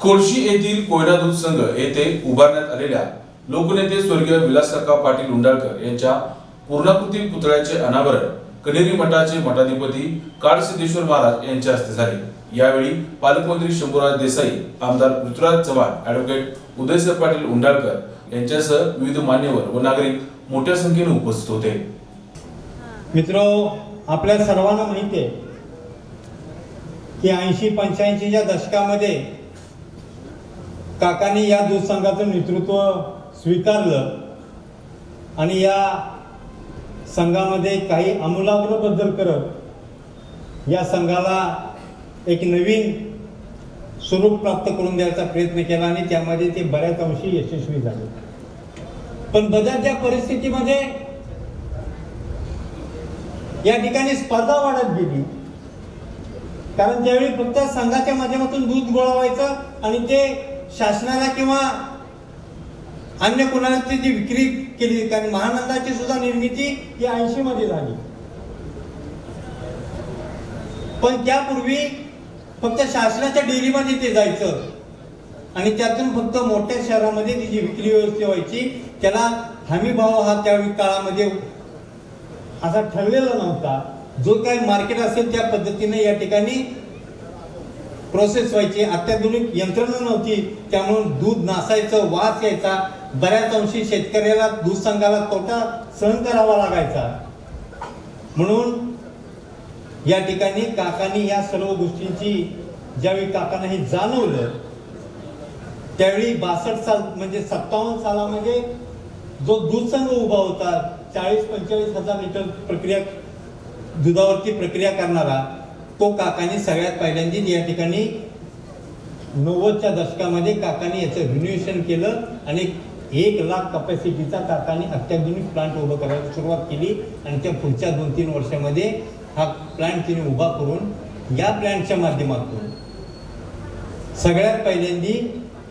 कोळशी येथील कोयना दूध संघ येथे उभारण्यात आलेल्या लोकनेते स्वर्गीय विलासकाका पाटील उंडाळकर यांच्या पूर्णाकृती पुतळ्याचे अनावरण कनेरी मठाचे मठाधिपती काळसिद्धेश्वर महाराज यांच्या हस्ते झाले. यावेळी पालकमंत्री शंभूराज देसाई आमदार पृथ्वीराज चव्हाण ऍडव्होकेट उदयसर पाटील उंडाळकर यांच्यासह विविध मान्यवर व नागरिक मोठ्या संख्येने उपस्थित होते. मित्र आपल्या सर्वांना माहिती आहे की ऐंशी पंच्याऐंशीच्या दशकामध्ये काकांनी या दूध संघाचं नेतृत्व स्वीकारलं आणि या संघामध्ये काही आमूलाग्र बदल करत या संघाला एक नवीन स्वरूप प्राप्त करून द्यायचा प्रयत्न केला आणि त्यामध्ये ते बऱ्याच अंशी यशस्वी झाले. पण बदलत्या परिस्थितीमध्ये या ठिकाणी स्पर्धा वाढत गेली. कारण त्यावेळी फक्त संघाच्या माध्यमातून दूध गोळा व्हायचं आणि ते शासनाला किंवा अन्य कोणाला जी विक्री केली कारण महानंदाची सुद्धा निर्मिती ही ऐंशी मध्ये झाली. पण त्यापूर्वी फक्त शासनाच्या डेअरीमध्ये ते जायचं आणि त्यातून फक्त मोठ्या शहरामध्ये तिची विक्री व्यवस्था व्हायची त्याला हमी भाव हा त्यावेळी काळामध्ये असा ठरलेला नव्हता. जो काही मार्केट असेल त्या पद्धतीने या ठिकाणी प्रोसेस व्हायची अत्याधुनिक यंत्रणा नव्हती. त्यामुळे दूध नासायचं वास यायचा. बऱ्याच अंशी शेतकऱ्याला दूध संघाला तोटा सहन करावा लागायचा. म्हणून या ठिकाणी काकांनी या सर्व गोष्टींची ज्यावेळी काकांना हे जाणवलं त्यावेळी बासष्ट साल म्हणजे सत्तावन्न सालामध्ये म्हणजे जो दूध संघ उभा होता चाळीस पंचेचाळीस हजार लिटर प्रक्रिया दुधावरती प्रक्रिया करणारा तो काकांनी सगळ्यात पहिल्यांदी या ठिकाणी नव्वदच्या दशकामध्ये काकांनी याचं रिन्युएशन केलं आणि एक लाख कपॅसिटीचा काकांनी अत्याधुनिक प्लांट उभं करायला सुरुवात केली आणि त्या पुढच्या दोन तीन वर्षामध्ये हा प्लांट तिने उभा करून या प्लांटच्या माध्यमातून सगळ्यात पहिल्यांदी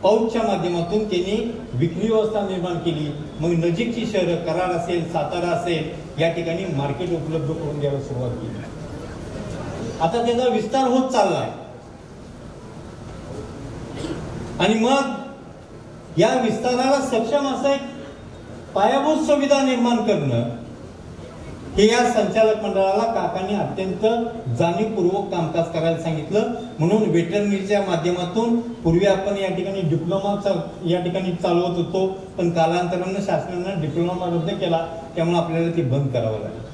पाऊचच्या माध्यमातून त्यांनी विक्री व्यवस्था निर्माण केली. मग नजीकची शहरं करार असेल सातारा असेल या ठिकाणी मार्केट उपलब्ध करून द्यायला सुरुवात केली. आता त्याचा विस्तार होत चाललाय. आणि मग या विस्ताराला सक्षम असं एक पायाभूत सुविधा निर्माण करणं हे या संचालक मंडळाला काकांनी अत्यंत जाणीवपूर्वक कामकाज करायला सांगितलं. म्हणून वेटरनरीच्या माध्यमातून पूर्वी आपण या ठिकाणी डिप्लोमा या ठिकाणी चालवत होतो पण कालांतरानं शासनानं डिप्लोमा रद्द केला. त्यामुळे आपल्याला ते बंद करावं लागलं.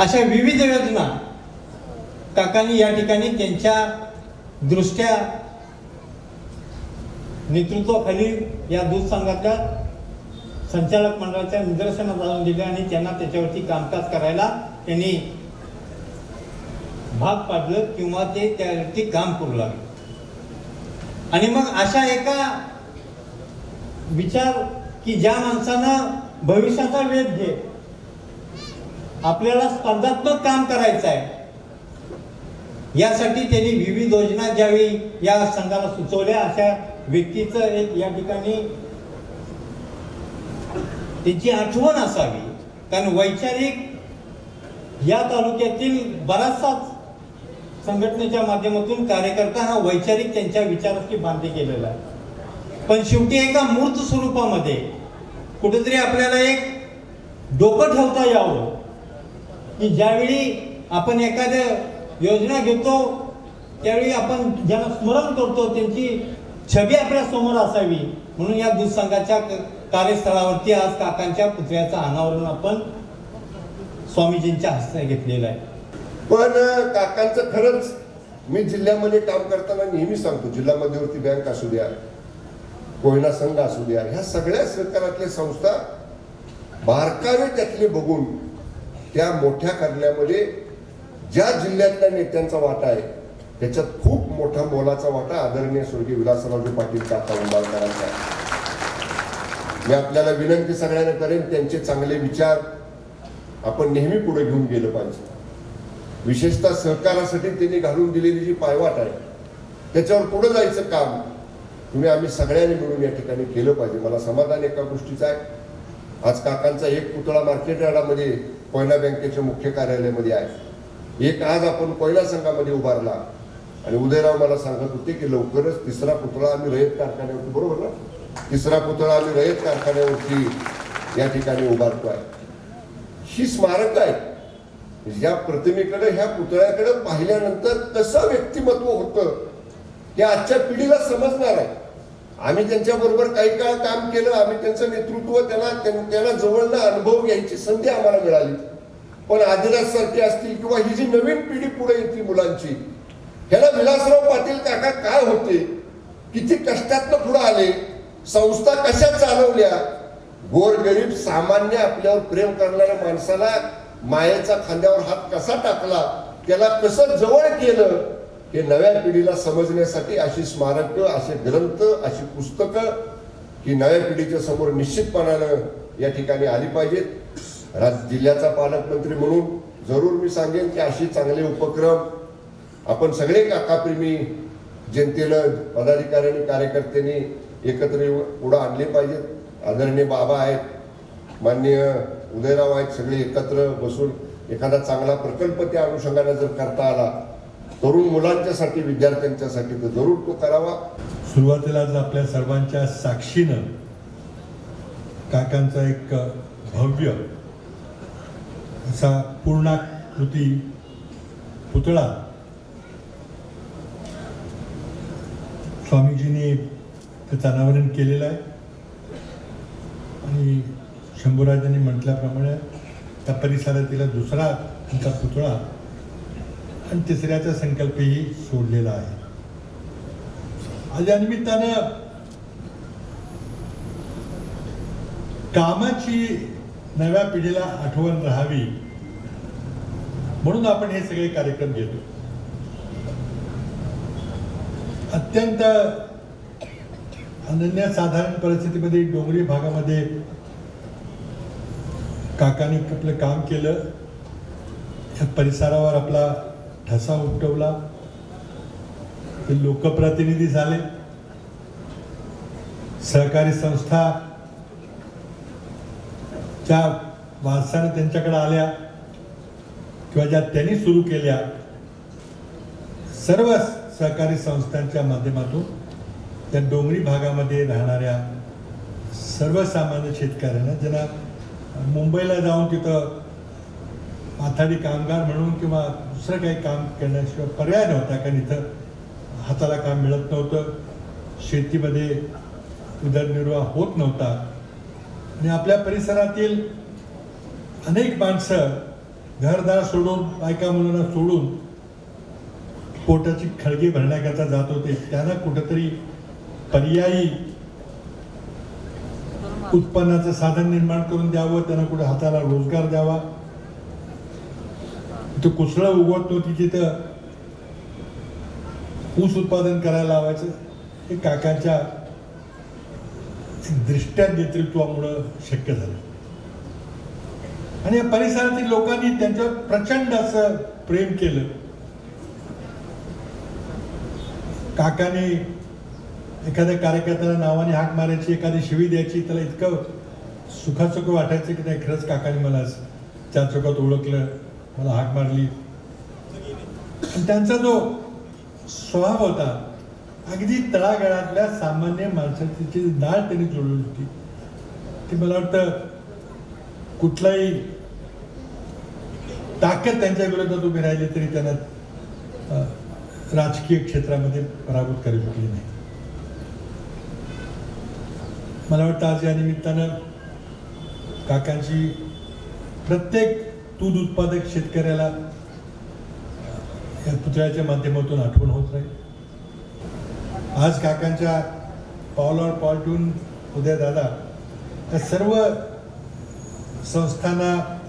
अशा विविध योजना काकांनी या ठिकाणी त्यांच्या दृष्ट्या नेतृत्वाखाली या दूध संघातल्या संचालक मंडळाच्या निदर्शनात आणून दिले आणि त्यांना त्याच्यावरती कामकाज करायला त्यांनी भाग पाडलं किंवा ते त्यावरती काम करू लागले. आणि मग अशा एका विचार की ज्या माणसानं भविष्याचा वेध घे आपल्याला स्पर्धात्मक काम करायचं आहे. यासाठी त्यांनी विविध योजना ज्यावेळी या संघाला सुचवल्या अशा व्यक्तीचं एक या ठिकाणी त्यांची आठवण असावी. कारण वैचारिक या तालुक्यातील बराचसा संघटनेच्या माध्यमातून कार्यकर्ता हा वैचारिक त्यांच्या विचाराशी बांधले गेलेला आहे. पण शेवटी एका मूर्त स्वरूपामध्ये कुठेतरी आपल्याला एक डोकं ठेवता यावं. की ज्यावेळी आपण एखाद्या योजना घेतो त्यावेळी आपण ज्यांना स्मरण करतो त्यांची छबी आपल्यासमोर असावी. म्हणून या दूध संघाच्या क- कार्यस्थळावरती आज काकांच्या पुतळ्याचं अनावरण आपण स्वामीजींच्या हस्ते घेतलेलं आहे. पण काकांचं खरंच मी जिल्ह्यामध्ये काम करताना नेहमी सांगतो जिल्हा मध्यवर्ती बँक असू द्या कोयना संघ असू द्या ह्या सगळ्या सरकारातल्या संस्था बारकावे त्यातले बघून त्या मोठ्या करण्यामध्ये ज्या जिल्ह्यातल्या नेत्यांचा वाटा आहे त्याच्यात खूप मोठा मोलाचा वाटा आदरणीय स्वर्गीय विलासरावजी पाटील काका उंबाळकरांचा मी आपल्याला विनंती सगळ्यांना करेन त्यांचे चांगले विचार आपण नेहमी पुढे घेऊन गेलं पाहिजे. विशेषतः सहकारासाठी त्यांनी घालून दिलेली जी पायवाट आहे त्याच्यावर पुढे जायचं काम तुम्ही आम्ही सगळ्यांनी मिळून या ठिकाणी केलं पाहिजे. मला समाधान एका गोष्टीचं आहे. आज काकांचा एक पुतळा मार्केट यार्डामध्ये कोयना बँकेच्या मुख्य कार्यालयामध्ये आहे. एक आज आपण कोयना संघामध्ये उभारला. आणि उदयराव मला सांगत होते की लवकरच तिसरा पुतळा आम्ही रयत कारखान्यावरती बरोबर ना? तिसरा पुतळा आम्ही रयत कारखान्यावरती या ठिकाणी उभारतो आहे. ही स्मारक आहे. या प्रतिमेकडे ह्या पुतळ्याकडे पाहिल्यानंतर कसं व्यक्तिमत्व होतं हे आजच्या पिढीला समजणार आहे. आम्ही त्यांच्याबरोबर काही काळ काम केलं आम्ही त्यांचं नेतृत्व त्यांना त्यां- त्यांना जवळनं अनुभव घ्यायची संधी आम्हाला मिळाली. पण आदिराज सारखे असतील किंवा ही जी नवीन पिढी पुढे येते मुलांची ह्याला विलासराव पाटील काका काय होते? किती कष्टातनं पुढे आले? संस्था कशा चालवल्या? गोरगरीब सामान्य आपल्यावर प्रेम करणाऱ्या माणसाला मायेचा खांद्यावर हात कसा टाकला? त्याला कसं जवळ केलं? हे नव्या पिढीला समजण्यासाठी अशी स्मारक असे ग्रंथ अशी पुस्तकं ही नव्या पिढीच्या समोर निश्चितपणानं या ठिकाणी आली पाहिजेत. राज जिल्ह्याचा पालकमंत्री म्हणून जरूर मी सांगेन की अशी चांगले उपक्रम आपण सगळे काकाप्रेमी जनतेला पदाधिकाऱ्यांनी कार्यकर्त्यांनी एकत्र येऊन पुढं आणले पाहिजेत. आदरणीय बाबा आहेत माननीय उदयराव आहेत सगळे एकत्र बसून एखादा चांगला प्रकल्प त्या अनुषंगाने जर करता आला तरुण मुलांच्यासाठी विद्यार्थ्यांच्यासाठी तर जरूर तो करावा. सुरुवातीलाच आपल्या सर्वांच्या साक्षीनं काकांचा एक भव्य असा पूर्णाकृती पुतळा स्वामीजींनी त्याचं अनावरण केलेलं आहे. आणि शंभूराजांनी म्हटल्याप्रमाणे त्या परिसरातील दुसरा त्यांचा पुतळा आणि तिसऱ्याचा संकल्पही सोडलेला आहे. आज या निमित्तानं कामाची नव्या पिढीला आठवण राहावी म्हणून आपण हे सगळे कार्यक्रम घेतो. अत्यंत अनन्यसाधारण परिस्थितीमध्ये डोंगरी भागामध्ये काकाने आपलं काम केलं. या परिसरावर आपला ठसा उपटवला. ते लोकप्रतिनिधी झाले. सहकारी संस्था ज्या माणसाने त्यांच्याकडे आल्या किंवा ज्या त्यांनी सुरू केल्या सर्व सहकारी संस्थांच्या माध्यमातून त्या डोंगरी भागामध्ये राहणाऱ्या सर्वसामान्य शेतकऱ्यांना ज्यांना मुंबईला जाऊन तिथं माथाडी कामगार म्हणून किंवा दुसरं काही काम करण्याशिवाय पर्याय नव्हता कारण इथं हाताला काम मिळत नव्हतं. शेतीमध्ये उदरनिर्वाह होत नव्हता. आणि आपल्या परिसरातील अनेक माणसं घरदार सोडून बायका मुलांना सोडून पोटाची खळगी भरण्याकरता जात होते. त्यांना कुठंतरी पर्यायी उत्पन्नाचं साधन निर्माण करून द्यावं त्यांना कुठे हाताला रोजगार द्यावा. तिथं कुसळं उगवत नव्हती तिथं ऊस उत्पादन करायला लावायचं. हे काकांच्या दृष्ट्या नेतृत्वामुळं शक्य झालं. आणि या परिसरातील लोकांनी त्यांच्यावर प्रचंड असं प्रेम केलं. काकाने एखाद्या कार्यकर्त्याला नावाने हाक मारायची एखादी शिवी द्यायची त्याला इतकं सुखासुख वाटायचं की नाही खरंच काकाने मला चार चौकात ओळखलं. मला हाक मारली. आणि त्यांचा जो स्वभाव होता अगदी तळागाळातल्या सामान्य माणसाची जी नाळ त्यांनी जोडली होती ती मला वाटतं कुठलाही ताकद त्यांच्या विरोधात उभी राहिली तरी त्यांना राजकीय क्षेत्रामध्ये पराभूत करू शकली नाही. मला वाटतं आज या निमित्तानं काकांची प्रत्येक दूध उत्पादक शेतकऱ्याला या पुतळ्याच्या माध्यमातून आठवण होत राहील. आज काकांच्या पावलावर पाऊल ठेवून उद्या दादा या सर्व संस्थांना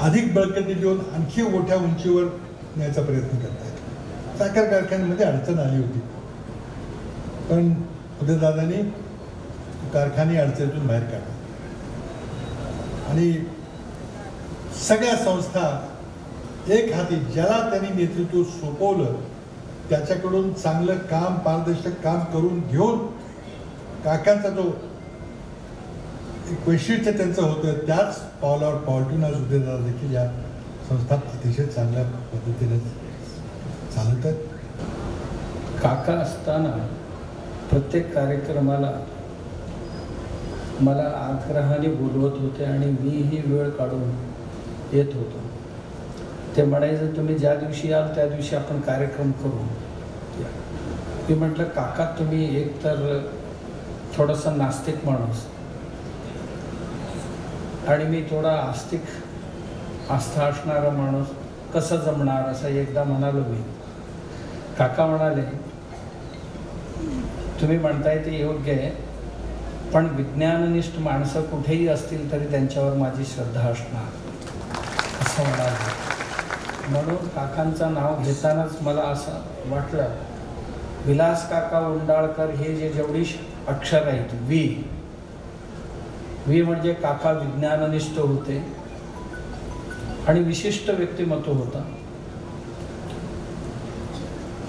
अधिक बळकटी देऊन आणखी मोठ्या उंचीवर न्यायचा प्रयत्न करतात साखर कारखान्यामध्ये अडचण आली होती. पण उदयदादांनी कारखाने अडचणीतून बाहेर काढला. आणि सगळ्या संस्था एक हाती ज्याला त्यांनी नेतृत्व सोपवलं त्याच्याकडून चांगलं काम पारदर्शक काम करून घेऊन काकांचा जो एक वैशिष्ट्य त्यांचं होतं त्याच पावलावर पावटून आज उद्योगदार देखील या संस्था अतिशय चांगल्या पद्धतीने चालतं काका असताना प्रत्येक कार्यक्रमाला मला आग्रहाने बोलवत होते आणि मीही वेळ काढून येत होतो. ते म्हणायचं तुम्ही ज्या दिवशी याल त्या दिवशी आपण कार्यक्रम करू. मी म्हटलं काका तुम्ही एक तर थोडासा नास्तिक माणूस. आणि मी थोडा आस्तिक आस्था असणारा माणूस कसं जमणार असं एकदा म्हणालो मी. काका म्हणाले तुम्ही म्हणताय ते योग्य आहे पण विज्ञाननिष्ठ माणसं कुठेही असतील तरी त्यांच्यावर माझी श्रद्धा असणार. असं म्हणून काकांचं नाव घेतानाच मला असं वाटलं विलास काका उंडाळकर हे जे जेवढी अक्षर आहेत वी. वी म्हणजे काका विज्ञाननिष्ठ होते आणि विशिष्ट व्यक्तिमत्व होता.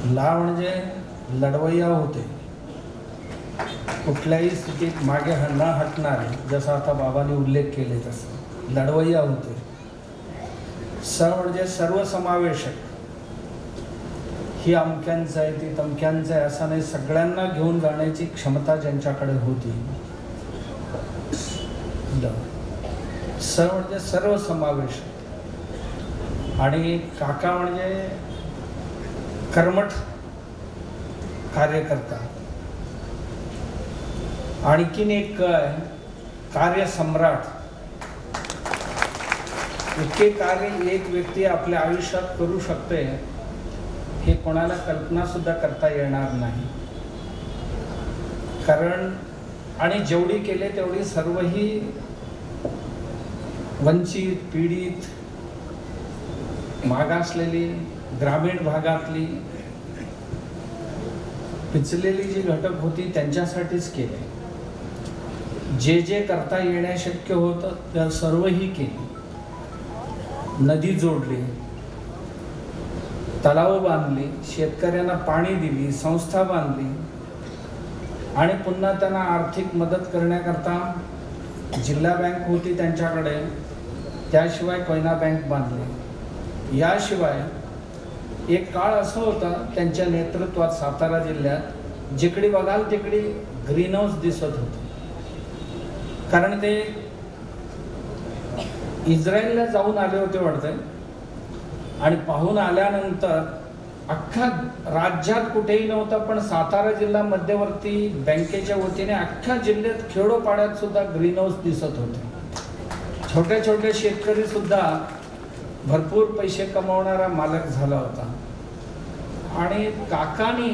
ला म्हणजे लढवय्या होते. कुठल्याही स्थितीत मागे ह- न हटणारे जसं आता बाबांनी उल्लेख केले तसं लढवय्या होते. सर म्हणजे सर्वसमावेशक. ही अमक्यांचं आहे ती तमक्यांचं आहे असं नाही सगळ्यांना घेऊन जाण्याची क्षमता ज्यांच्याकडे होती. सर स म्हणजे सर्वसमावेशक. आणि काका म्हणजे कर्मठ कार्यकर्ता. आणखीन एक काय? कार्यसम्राट. इतके कार्य एक व्यक्ती आपल्या आयुष्यात करू शकते हे कोणाला कल्पना सुद्धा करता येणार नाही. कारण आणि जेवढी केले तेवढी सर्वही वंचित पीडित मागासलेली ग्रामीण भागातली पिचलेली जी घटक होती त्यांच्यासाठीच केले. जे जे करता येणे शक्य होतं त्या सर्वही केले. नदी जोडली तलाव बांधली शेतकऱ्यांना पाणी दिली संस्था बांधली आणि पुन्हा त्यांना आर्थिक मदत करण्याकरता जिल्हा बँक होती त्यांच्याकडे त्याशिवाय कोयना बँक बांधली. याशिवाय एक काळ असं होता त्यांच्या नेतृत्वात सातारा जिल्ह्यात जिकडे बघाल तिकडे ग्रीन हाऊस दिसत होते. कारण ते इस्रायलला जाऊन आले होते वाटतंय. आणि पाहून आल्यानंतर अख्ख्या राज्यात कुठेही नव्हतं पण सातारा जिल्हा मध्यवर्ती बँकेच्या वतीने अख्ख्या जिल्ह्यात खेडोपाड्यात सुद्धा ग्रीन हाऊस दिसत होते. छोट्या छोट्या शेतकरी सुद्धा भरपूर पैसे कमावणारा मालक झाला होता. आणि काकानी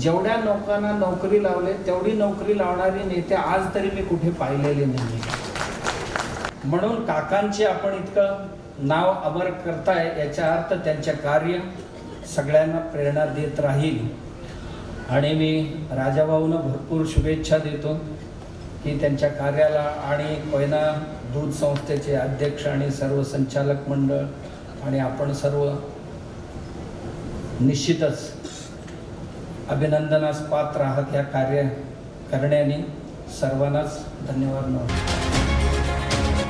जेवढ्या लोकांना नोकरी लावले तेवढी नोकरी लावणारी नेते आज तरी मी कुठे पाहिलेले नाही म्हणून काकांचे आपण इतकं नाव अमर करताय याचा अर्थ त्यांचे कार्य सगळ्यांना प्रेरणा देत राहील. आणि मी राजाभाऊंना भरपूर शुभेच्छा देतो की त्यांच्या कार्याला आणि कोयना दूध संस्थेचे अध्यक्ष आणि सर्व संचालक मंडळ आणि आपण सर्व निश्चितच अभिनंदनास पात्र आहात या कार्य करण्याने. सर्वांनाच धन्यवाद. नमस्कार